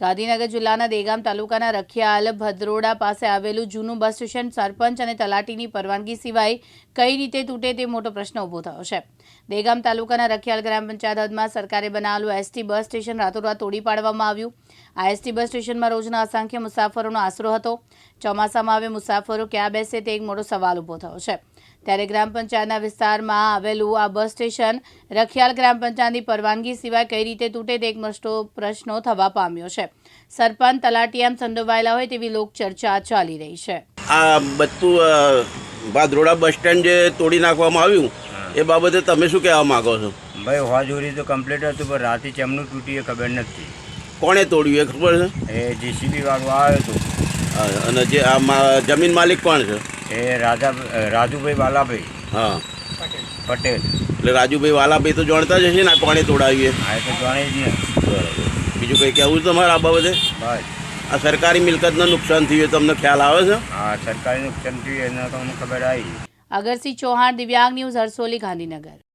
ગાંધીનગર જિલ્લાના દેગામ તાલુકાના રખિયાલ ભદ્રોડા પાસે આવેલું જૂનું બસ સ્ટેશન સરપંચ અને તલાટીની પરવાનગી સિવાય કઈ રીતે તૂટે તે મોટો પ્રશ્ન ઊભો થયો છે. દેગામ તાલુકાના રખિયાલ ગ્રામ પંચાયત હદમાં સરકારે બનાવેલું એસટી બસ સ્ટેશન રાતોરાત તોડી પાડવામાં આવ્યું. આ એસટી બસ સ્ટેશનમાં રોજના અસંખ્ય મુસાફરોનો આશરો હતો. ચોમાસામાં હવે મુસાફરો ક્યાં બેસે તે એક મોટો સવાલ ઊભો થયો છે. ત્યારે ગ્રામ પંચાયતના વિસ્તારમાં આવેલું આ બસ સ્ટેશન રખિયાલ ગ્રામ પંચાયતની પરવાનગી સિવાય કઈ રીતે તૂટે તે એક મસ્તો પ્રશ્નો થવા પામ્યો છે. સરપંચ તલાટી આમ સંડોવાયેલા હોય તેવી લોક ચર્ચા ચાલી રહી છે. આ બધું ભાદરોડા બસ સ્ટેન્ડ જે તોડી નાખવામાં આવ્યું એ બાબતે તમે શું કહેવા માંગો છો? ભાઈ હોજોરી તો કમ્પ્લીટ હતું પણ રાતે ચેમનું તૂટી એ ખબર નથી. કોણે તોડ્યું એ ખબર છે? એ જીસીબી વાળું આવ્યો હતો. અને જે આ જમીન માલિક કોણ છે? એ રાજા રાજુભાઈ વાલાભાઈ. હા. પટેલ. એટલે રાજુભાઈ વાલાભાઈ તો જાણતા જ હશે ને આ કોણે હા આ તો જાણે જ બરાબર. બીજું કંઈ કહેવું તમારે આ બાબતે? બસ. આ સરકારી મિલકતનું નુકસાન થયું એ તમને ખ્યાલ આવે છે? આ સરકારી નુકસાન થયું એના તમને ખબર આવી. અગરસિંહ ચૌહાણ દિવ્યાંગ ન્યૂઝ હરસોલી ગાંધીનગર.